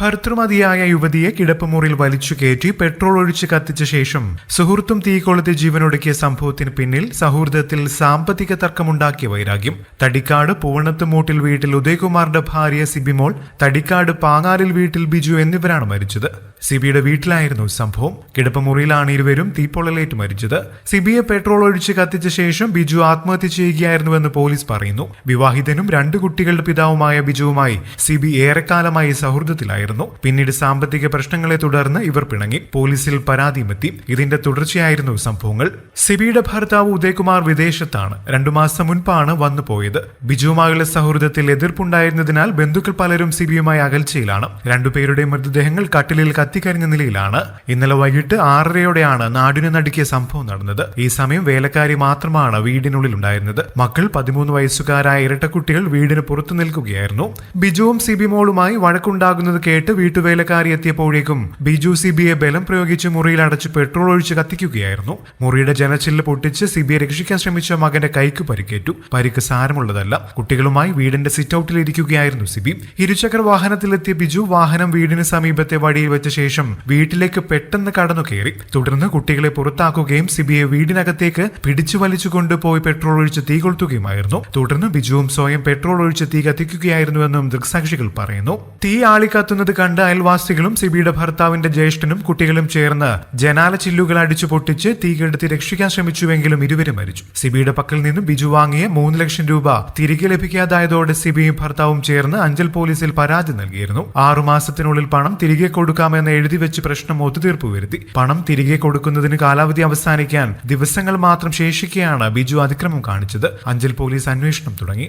ഭർത്തൃമതിയായ യുവതിയെ കിടപ്പുമുറിയിൽ വലിച്ചു കയറ്റി പെട്രോൾ ഒഴിച്ച് കത്തിച്ച ശേഷം സുഹൃത്തും തീ കൊളുത്തി ജീവനൊടുക്കിയ സംഭവത്തിന് പിന്നിൽ സൗഹൃദത്തിൽ സാമ്പത്തിക തർക്കമുണ്ടാക്കിയ വൈരാഗ്യം. തടിക്കാട് പൂവണത്തുമൂട്ടിൽ വീട്ടിൽ ഉദയകുമാറിന്റെ ഭാര്യ സിബിമോൾ തടിക്കാട് പാങ്ങാലിൽ വീട്ടിൽ ബിജു എന്നിവരാണ് മരിച്ചത്. സിബിയുടെ വീട്ടിലായിരുന്നു സംഭവം. കിടപ്പുമുറിയിലാണ് ഇരുവരും തീപ്പൊള്ളലേറ്റ് മരിച്ചത്. സിബിയെ പെട്രോൾ ഒഴിച്ച് കത്തിച്ച ശേഷം ബിജു ആത്മഹത്യ ചെയ്യുകയായിരുന്നുവെന്ന് പോലീസ് പറയുന്നു. വിവാഹിതനും രണ്ട് കുട്ടികളുടെ പിതാവുമായ ബിജുവുമായി സിബി ഏറെക്കാലമായി സൗഹൃദത്തിലായിരുന്നു. പിന്നീട് സാമ്പത്തിക പ്രശ്നങ്ങളെ തുടർന്ന് ഇവർ പിണങ്ങി. പോലീസിൽ പരാതിയുമെത്തി. ഇതിന്റെ തുടർച്ചയായിരുന്നു സംഭവങ്ങൾ. സിബിയുടെ ഭർത്താവ് ഉദയകുമാർ വിദേശത്താണ്. രണ്ടു മാസം മുൻപാണ് വന്നു പോയത്. ബിജുവുമായുള്ള സൗഹൃദത്തിൽ എതിർപ്പുണ്ടായിരുന്നതിനാൽ ബന്ധുക്കൾ പലരും സിബിയുമായി അകൽച്ചയിലാണ്. രണ്ടുപേരുടെ മൃതദേഹങ്ങൾ കട്ടിലിൽ കത്തിക്കരിഞ്ഞ നിലയിലാണ്. ഇന്നലെ വൈകിട്ട് ആറരയോടെയാണ് നാടിനു നടുക്കിയ സംഭവം നടന്നത്. ഈ സമയം വേലക്കാരി മാത്രമാണ് വീടിനുള്ളിൽ ഉണ്ടായിരുന്നത്. മക്കൾ പതിമൂന്ന് വയസ്സുകാരായ ഇരട്ടക്കുട്ടികൾ വീടിന് പുറത്തു നിൽക്കുകയായിരുന്നു. ബിജുവും സിബിമോളുമായി വഴക്കുണ്ടാകുന്നത് കേട്ട് വീട്ടുവേലക്കാരി എത്തിയപ്പോഴേക്കും ബിജു സിബിയെ ബലം പ്രയോഗിച്ച് മുറിയിൽ അടച്ച് പെട്രോൾ ഒഴിച്ച് കത്തിക്കുകയായിരുന്നു. മുറിയുടെ ജനച്ചില്ല് പൊട്ടിച്ച് സിബിയെ രക്ഷിക്കാൻ ശ്രമിച്ച മകന്റെ കൈക്ക് പരിക്കേറ്റു. പരിക്ക് സാരമുള്ളതല്ല. കുട്ടികളുമായി വീടിന്റെ സിറ്റ് ഔട്ടിൽ ഇരിക്കുകയായിരുന്നു സിബി. ഇരുചക്ര വാഹനത്തിലെത്തിയ ബിജു വാഹനം വീടിന് സമീപത്തെ വഴിയിൽ വെച്ച ശേഷം വീട്ടിലേക്ക് പെട്ടെന്ന് കടന്നു കയറി തുടർന്ന് കുട്ടികളെ പുറത്താക്കുകയും സിബിയെ വീടിനകത്തേക്ക് പിടിച്ചു വലിച്ചു കൊണ്ടുപോയി പെട്രോൾ ഒഴിച്ച് തീ കൊളുത്തുകയുമായിരുന്നു. തുടർന്ന് ബിജുവും സ്വയം പെട്രോൾ ഒഴിച്ച് തീ കത്തിക്കുകയായിരുന്നുവെന്നും ദൃക്സാക്ഷികൾ പറയുന്നു. തീ ആളിക്കത്തുന്നത് കണ്ട് അയൽവാസികളും സിബിയുടെ ഭർത്താവിന്റെ ജ്യേഷ്ഠനും കുട്ടികളും ചേർന്ന് ജനാല ചില്ലുകൾ അടിച്ചു പൊട്ടിച്ച് തീകെടുത്ത് രക്ഷിക്കാൻ ശ്രമിച്ചുവെങ്കിലും ഇരുവരും മരിച്ചു. സിബിയുടെ പക്കൽ നിന്നും ബിജു വാങ്ങിയ മൂന്ന് ലക്ഷം രൂപ തിരികെ ലഭിക്കാതായതോടെ സിബിയും ഭർത്താവും ചേർന്ന് അഞ്ചൽ പോലീസിൽ പരാതി നൽകിയിരുന്നു. ആറുമാസത്തിനുള്ളിൽ പണം തിരികെ കൊടുക്കാമെന്ന് എഴുതി വെച്ച് പ്രശ്നം ഒത്തുതീർപ്പ് വരുത്തി. പണം തിരികെ കൊടുക്കുന്നതിന് കാലാവധി അവസാനിക്കാൻ ദിവസങ്ങൾ മാത്രം ശേഷിക്കെയാണ് ബിജു അതിക്രമം കാണിച്ചത്. അഞ്ചൽ പോലീസ് അന്വേഷണം തുടങ്ങി.